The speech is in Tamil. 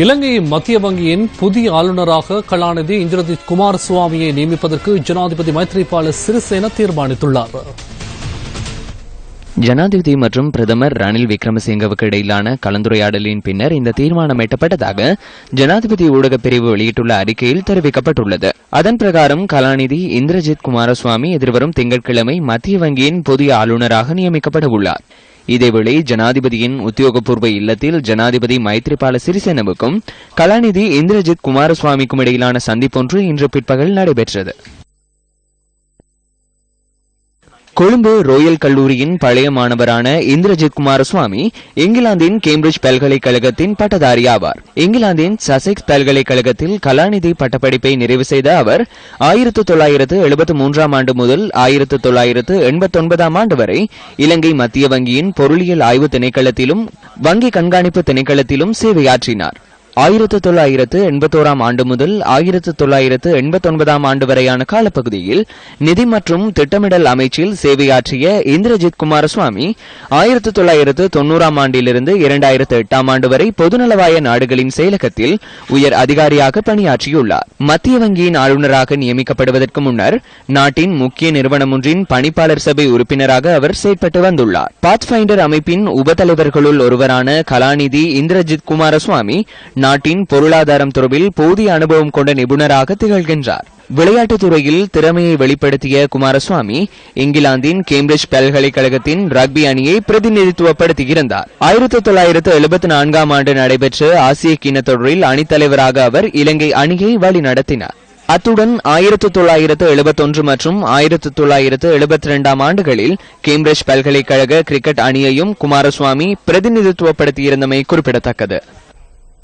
இலங்கை மத்திய வங்கியின் புதிய ஆளுநராக கலாநிதி இந்திரஜித் குமாரசுவாமியை நியமிப்பதற்கு ஜனாதிபதி மைத்ரிபால சிறிசேன தீர்மானித்துள்ளார். ஜனாதிபதி மற்றும் பிரதமர் ரணில் விக்ரமசிங்கவுக்கு இடையிலான கலந்துரையாடலின் பின்னர் இந்த தீர்மானம் எட்டப்பட்டதாக ஜனாதிபதி ஊடகப் பிரிவு வெளியிட்டுள்ள அறிக்கையில் தெரிவிக்கப்பட்டுள்ளது. அதன் பிரகாரம் கலாநிதி இந்திரஜித் குமாரசுவாமி எதிர்வரும் திங்கட்கிழமை மத்திய வங்கியின் புதிய ஆளுநராக நியமிக்கப்பட உள்ளார் இதேவேளை ஜனாதிபதியின் உத்தியோகபூர்வ இல்லத்தில் ஜனாதிபதி மைத்ரிபால சிறிசேனவுக்கும் கலாநிதி இந்திரஜித் குமாரசுவாமிக்கும் இடையிலான சந்திப்பொன்று இன்று பிற்பகல் நடைபெற்றது. கொழும்பு ரோயல் கல்லூரியின் பழைய மாணவரான இந்திரஜித் குமாரசுவாமி இங்கிலாந்தின் கேம்பிரிட்ஜ் பல்கலைக்கழகத்தின் பட்டதாரி ஆவார். இங்கிலாந்தின் சசெக்ஸ் பல்கலைக்கழகத்தில் கலாநிதி பட்டப்படிப்பை நிறைவு செய்த அவர் ஆயிரத்து தொள்ளாயிரத்து எழுபத்து மூன்றாம் ஆண்டு முதல் ஆயிரத்து தொள்ளாயிரத்து எண்பத்தொன்பதாம் ஆண்டு வரை இலங்கை மத்திய வங்கியின் பொருளியல் ஆய்வு திணைக்களத்திலும் வங்கி கண்காணிப்பு திணைக்களத்திலும் சேவையாற்றினார். ஆயிரத்து தொள்ளாயிரத்து எண்பத்தோராம் ஆண்டு முதல் ஆயிரத்து தொள்ளாயிரத்து எண்பத்தொன்பதாம் ஆண்டு வரையான காலப்பகுதியில் நிதி மற்றும் திட்டமிடல் அமைச்சில் சேவையாற்றிய இந்திரஜித் குமாரசுவாமி ஆயிரத்து தொள்ளாயிரத்து தொன்னூறாம் ஆண்டிலிருந்து இரண்டாயிரத்து எட்டாம் ஆண்டு வரை பொதுநலவாய நாடுகளின் செயலகத்தில் உயர் அதிகாரியாக பணியாற்றியுள்ளார். மத்திய வங்கியின் ஆளுநராக நியமிக்கப்படுவதற்கு முன்னர் நாட்டின் முக்கிய நிறுவனம் ஒன்றின் பணிப்பாளர் சபை உறுப்பினராக அவர் செயற்பட்டு வந்துள்ளார். பாத்ஃபைண்டர் அமைப்பின் உபதலைவர்களுள் ஒருவரான கலாநிதி இந்திரஜித் குமாரசுவாமி நாட்டின் பொருளாதாரம் தொடர்பில் போதிய அனுபவம் கொண்ட நிபுணராக திகழ்கின்றார். விளையாட்டுத் துறையில் திறமையை வெளிப்படுத்திய குமாரசுவாமி இங்கிலாந்தின் கேம்பிரிட்ஜ் பல்கலைக்கழகத்தின் ரக்பி அணியை பிரதிநிதித்துவப்படுத்தியிருந்தார். ஆயிரத்தி தொள்ளாயிரத்து எழுபத்தி நான்காம் ஆண்டு நடைபெற்ற ஆசிய கிண்ண தொடரில் அணித்தலைவராக அவர் இலங்கை அணியை வழிநடத்தினார் அத்துடன் ஆயிரத்து தொள்ளாயிரத்து எழுபத்தொன்று மற்றும் ஆயிரத்து தொள்ளாயிரத்து எழுபத்தி இரண்டாம் ஆண்டுகளில் கேம்பிரிட்ஜ் பல்கலைக்கழக கிரிக்கெட் அணியையும் குமாரசுவாமி பிரதிநிதித்துவப்படுத்தியிருந்தமை குறிப்பிடத்தக்கது.